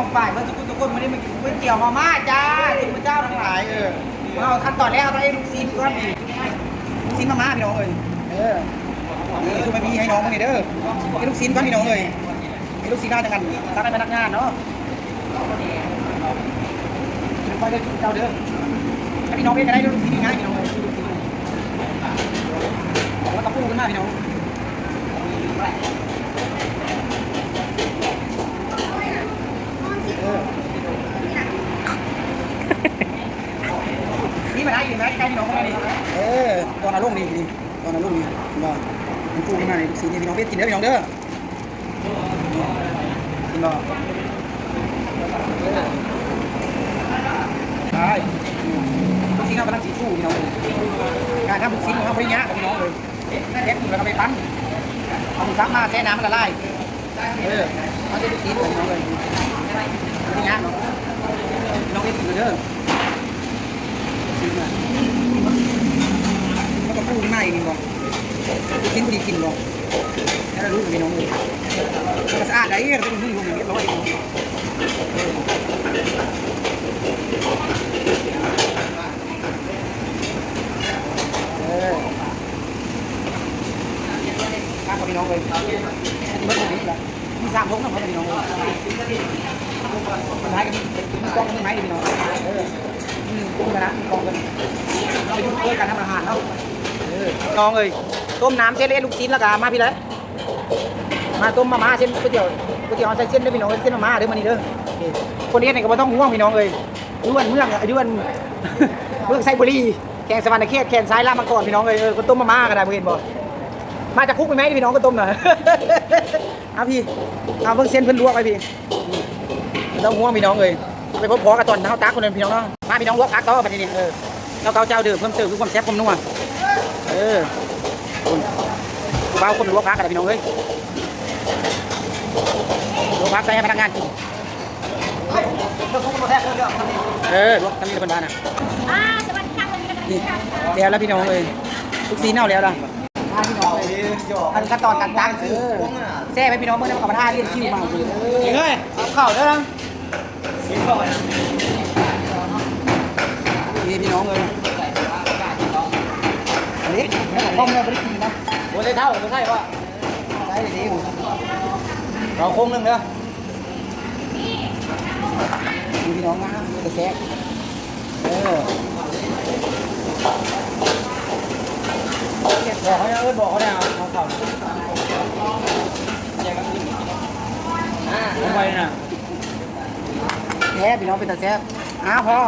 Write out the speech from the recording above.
องฝ่ายเมื่อสักครู่สักคนวันนี้มากินก๋วยเตี๋ยวมาม่าจ้าสุพระเจ้าทั้งหลายเออเอาขั้นตอนแรกเอาไปให้ลูกซีนก่อนดิลูกซีนมาม่าพี่น้องเลยเออนี่คือไม่มีให้น้องมั้งนี่เด้อให้ลูกซีนก่อนพี่น้องเลยให้ลูกซีนได้จังกันตั้งให้พนักงานเนาะไปเด้อเจ้าเด้อให้พี่น้องเรียกกันได้เด้อลูกซีนง่ายพี่น้องเลยลูกซีนแล้วก็ปูขึ้นมาพี่น้อง นี่มาได้อยู่ไหมใกล้พี่น้องเข้ามาดิเออตอนอารมณ์ดีดีตอนอารมณ์ดีบ่มันฟูขึ้นมาในสีนี่พี่น้องเพชรกินเด้อพี่น้องเด้อกินบ่ใช่ลูกชิ้นเขากำลังสีฟูพี่น้องการทำลูกชิ้นของเขาไม่ยากพี่น้องเลยเทปแล้วก็ไปปั้นเอาหมูซับมาแช่น้ำมันละลายเออเขาจะลูกชิ้นพี่น้องเลยไม่ยากเนาะพี่น้องเพชรกินเด้อ แล้วก็พูดง่ายนี่บอกกินดีกินบอกแล้วรู้มีน้องเลยมันสะอาดได้ก็ต้องนึ่งลงอย่างเรียบร้อยข้ากับพี่น้องเลยเมื่อกี้ละมีสามทงนะพ่อพี่น้องมันท้ายกันมีกล้องมีไม้พี่น้อง กุ้งกันนะกองกันเราไปดูเพื่อการทำอาหารเนาะน้องเอ้ยต้มน้ำเส้นเล็กลูกชิ้นแล้วกันมาพี่เลยมาต้มมาม่าเส้นก๋วยเตี๋ยวก๋วยเตี๋ยวเอาใส่เส้นได้พี่น้องเส้นมาม่าเด้อมานี่เด้อคนนี้เนี่ยก็บ่ต้องห่วงพี่น้องเอ้ยด้วนเมืองอะด้วนเมืองไซบุรีแข่งสวรรค์เขตแข่งซ้ายล่ามาก่อนพี่น้องเอ้ยเออคนต้มมาม่าก็ได้เห็นบ่มาจากคุกไปไหมพี่น้องก็ต้มหน่อยเอาพี่เอาเพิ่งเส้นเพิ่นลวกไปพี่ต้องห่วงพี่น้องเอ้ย ไปพบพอกับตอนเท้าตาคนนึงพี่น้องเนาะมาพี่น้องลวกพักต่อไปนี่เออแล้วเกาเจ้าเดิมเพิ่มเติมคือความแซ่บความนัวเออคุณเบาคนลวกพักกันพี่น้องเฮ้ยลวกพักใส่ให้พนักงานกินเออลวกทำนี่เป็นบ้านอะอ่าสวัสดีค่ะวันนี้เราจะนี่มาแล้วแล้วพี่น้องเลยทุกซีเน่าแล้วล่ะพี่น้องเลยอันขั้นตอนการตั้งเออแซ่ไปพี่น้องเมื่อนั้นกับประธาเรียนคิวมาเลยเฮ้ยเอาเข่าเด้อนะ นี่พี่น้องเลยอันนี้ข้อมเราไม่ได้กินนะโอ้ยเท่าไม่ใช่ป่ะใส่เลยดีเราคงหนึ่งเด้อดูพี่น้องนะกระแซกเออบอกเขาเนี่ยเอ้ยบอกเขาเนี่ยเอาเขาเขาทำไมน่ะ แซ่พี่น้องเป็นตาแซ่บอ้าวพอ